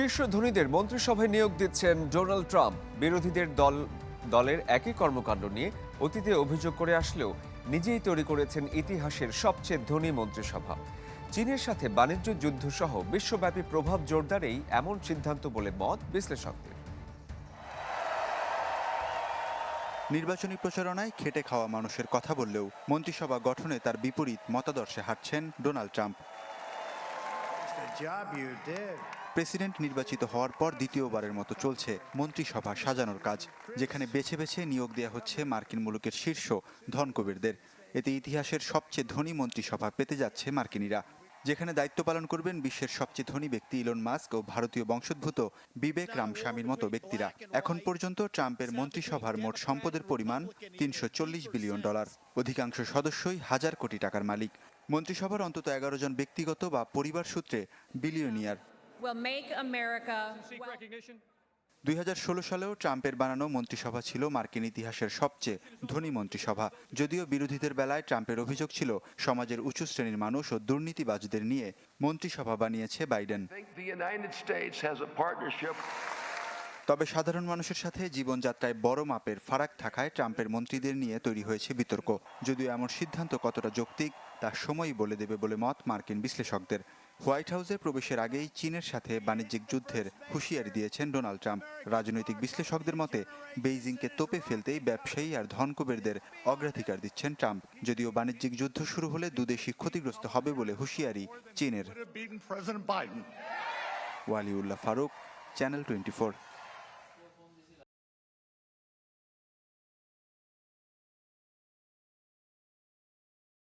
শীর্ষ ধনীদের মন্ত্রিসভায় নিয়োগ দিচ্ছেন ডোনাল্ড ট্রাম্প। বিরোধীদের দল দলের একই কর্মকাণ্ড নিয়ে অতীতে অভিযোগ করে আসলেও নিজেই তৈরি করেছেন ইতিহাসের সবচেয়ে ধনী মন্ত্রিসভা। চীনের সাথে বাণিজ্য যুদ্ধ সহ বিশ্বব্যাপী প্রভাব জোরদারেই এমন সিদ্ধান্ত বলে মত বিশ্লেষকদের। নির্বাচনী প্রচারণায় খেটে খাওয়া মানুষের কথা বললেও মন্ত্রিসভা গঠনে তার বিপরীত মতাদর্শে হাঁটছেন ডোনাল্ড ট্রাম্প। প্রেসিডেন্ট নির্বাচিত হওয়ার পর দ্বিতীয়বারের মতো চলছে মন্ত্রিসভা সাজানোর কাজ, যেখানে বেছে বেছে নিয়োগ দেওয়া হচ্ছে মার্কিন মুলুকের শীর্ষ ধনকবিরদের। এতে ইতিহাসের সবচেয়ে ধনী মন্ত্রিসভা পেতে যাচ্ছে মার্কিনীরা, যেখানে দায়িত্ব পালন করবেন বিশ্বের সবচেয়ে ধনী ব্যক্তি ইলন মাস্ক ও ভারতীয় বংশোদ্ভূত বিবেক রামস্বামীর মতো ব্যক্তিরা। এখন পর্যন্ত ট্রাম্পের মন্ত্রিসভার মোট সম্পদের পরিমাণ তিনশো চল্লিশ বিলিয়ন ডলার। অধিকাংশ সদস্যই হাজার কোটি টাকার মালিক। মন্ত্রিসভার অন্তত এগারো জন ব্যক্তিগত বা পরিবার সূত্রে বিলিয়নিয়ার। দুই হাজার ষোলো সালেও ট্রাম্পের বানানো মন্ত্রিসভা ছিল মার্কিন ইতিহাসের সবচেয়ে ধনী মন্ত্রিসভা। যদিও বিরোধীদের বেলায় ট্রাম্পের অভিযোগ ছিল সমাজের উঁচু শ্রেণির মানুষ ও দুর্নীতিবাজদের নিয়ে মন্ত্রিসভা বানিয়েছে বাইডেন। তবে সাধারণ মানুষের সাথে জীবনযাত্রায় বড় মাপের ফারাক থাকায় ট্রাম্পের মন্ত্রীদের নিয়ে তৈরি হয়েছে বিতর্ক। যদিও এমন সিদ্ধান্ত কতটা যৌক্তিক তা সময়ই বলে দেবে বলে মত মার্কিন বিশ্লেষকদের। হোয়াইট হাউসে প্রবেশের আগেই চীনের সাথে বাণিজ্যিক যুদ্ধের হুঁশিয়ারি দিয়েছেন ডোনাল্ড ট্রাম্প। রাজনৈতিক বিশ্লেষকদের মতে বেইজিংকে তোপে ফেলতেই ব্যবসায়ী আর ধনকুবেরদের অগ্রাধিকার দিচ্ছেন ট্রাম্প। যদিও বাণিজ্যিক যুদ্ধ শুরু হলে দুদেশই ক্ষতিগ্রস্ত হবে বলে হুঁশিয়ারি চীনের. Waliullah Faruk channel twenty